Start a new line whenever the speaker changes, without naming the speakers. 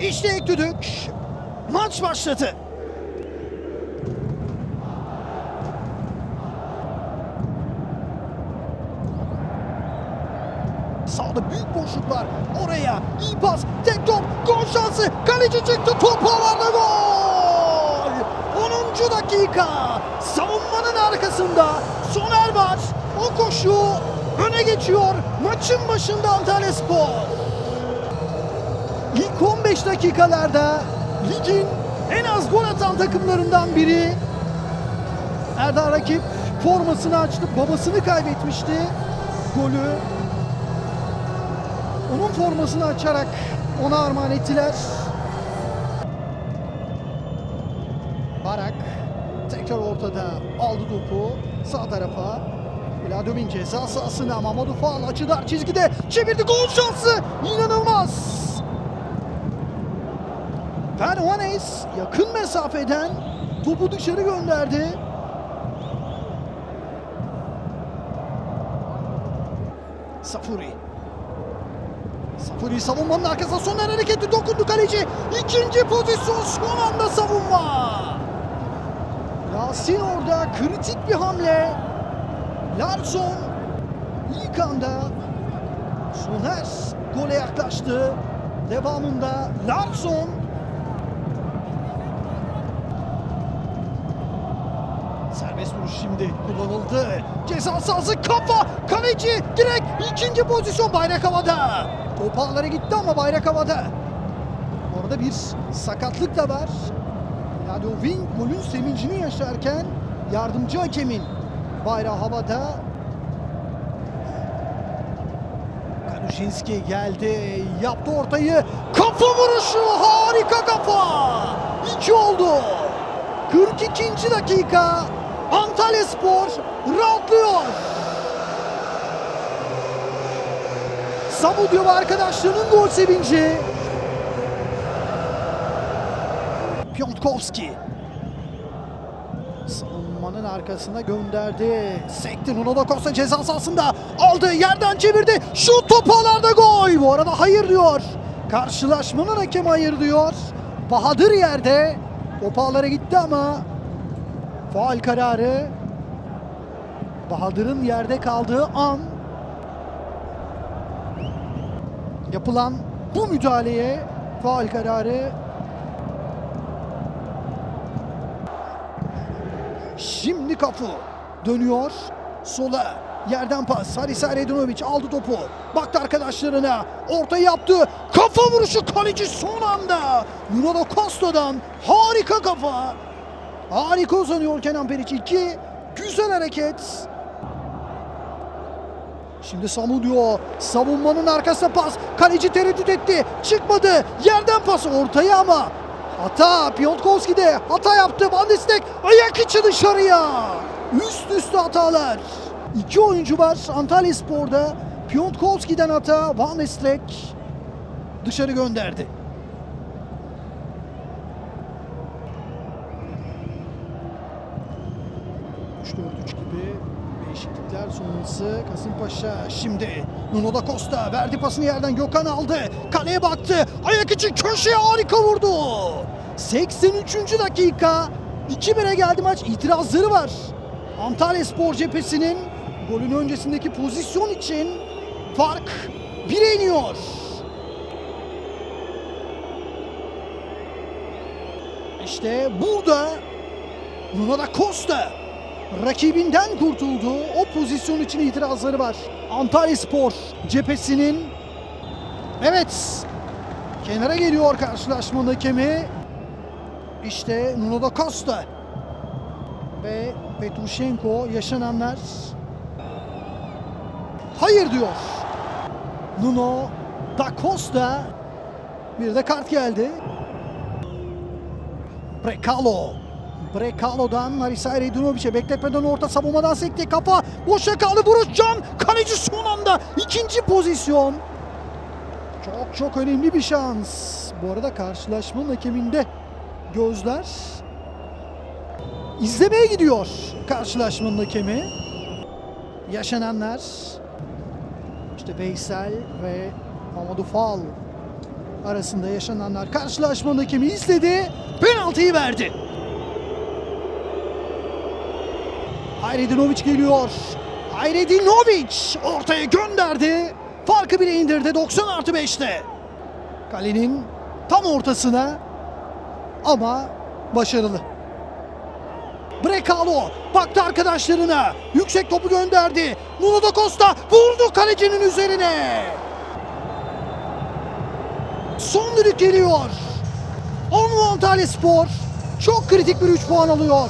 İşte ilk düdük. Maç başladı. Sağda büyük boşluklar. Oraya iyi pas. Tek top. Gol şansı. Kaleci çıktı. Top havada gol. 10. dakika. Savunmanın arkasında Soner var. O koşu öne geçiyor. Maçın başında Antalya Spor. İlk 15 dakikalarda ligin en az gol atan takımlarından biri. Erdal rakip formasını açtı. Babasını kaybetmişti. Golü onun formasını açarak ona armağan ettiler. Barak tekrar ortada aldı topu sağ tarafa. Vladimir ceza sahasına Mamadou Fall açıdar çizgide çevirdi gol şansı inanılmaz. Ferhanes yakın mesafeden topu dışarı gönderdi. Safuri Safuri savunmanın arkasına Soner hareketi dokundu kaleci. İkinci pozisyon son anda savunma. Yasin orada kritik bir hamle. Larson ilk anda Soner gole yaklaştı. Devamında Larson Serbest vuruş şimdi kullanıldı. Ceza sahası kafa. Kaleci direkt ikinci pozisyon bayrak havada. Top gitti ama bayrak havada. Orada bir sakatlık da var. Ladovin golün sevincini yaşarken yardımcı hakemin bayrağı havada. Kaluşinski geldi. Yaptı ortayı. Kafa vuruşu. Harika kafa. İki oldu. 42. dakika. Antalya Spor rahatlıyor. Samudio ve arkadaşlarının gol sevinci. Piontkovski. Savunmanın arkasına gönderdi. Sekti Nuno Costa ceza sahasında. Aldı yerden çevirdi. Şu top ağlarda gol. Bu arada hayır diyor. Karşılaşmanın hakemi hayır diyor. Bahadır yerde. Top ağlara gitti ama faal kararı. Bahadır'ın yerde kaldığı an yapılan bu müdahaleye faal kararı. Şimdi kapı dönüyor sola. Yerden pas. Haris Aredinovic aldı topu. Baktı arkadaşlarına. Orta yaptı. Kafa vuruşu kaleci son anda. Nuno da Costa'dan harika kafa harika uzanıyor Kenan Periç 2 güzel hareket Şimdi Samudio savunmanın arkasına pas. Kaleci tereddüt etti. Çıkmadı. Yerden pas ortaya ama. Hata Piontkovski'de hata yaptı. Van de Stek ayak içi dışarıya. Üst üste hatalar. İki oyuncu var Antalya Spor'da. Piontkovski'den hata. Van de Stek dışarı gönderdi. Değişiklikler sonrası Kasımpaşa şimdi. Nuno da Costa verdi pasını yerden. Gökhan aldı. Kaleye baktı. Ayak içi köşeye harika vurdu. 83. dakika. 2-1'e geldi maç. İtirazları var. Antalya Spor cephesinin golün öncesindeki pozisyon için fark 1'e iniyor. İşte burada Nuno da Costa rakibinden kurtuldu. O pozisyon için itirazları var. Antalya Spor cephesinin evet kenara geliyor karşılaşmanın hakemi. İşte Nuno da Costa ve Petrushenko yaşananlar hayır diyor. Nuno da Costa bir de kart geldi. Brekalo Brekalo'dan Haris Aydinoviç'e bekletmeden orta savunmadan sekti kafa boşa kaldı vuruş can kaleci son anda ikinci pozisyon çok çok önemli bir şans bu arada karşılaşmanın hakeminde gözler izlemeye gidiyor karşılaşmanın hakemi yaşananlar işte Veysel ve Mamadou Fall arasında yaşananlar karşılaşmanın hakemi izledi. Penaltıyı verdi. Hayredinovic geliyor. Hayredinovic ortaya gönderdi. Farkı bile indirdi 90 artı 5'te. Kalenin tam ortasına ama başarılı. Brekalo baktı arkadaşlarına. Yüksek topu gönderdi. Nuno da Costa vurdu kalecinin üzerine. Son düdük geliyor. Onlu Antalya Spor çok kritik bir 3 puan alıyor.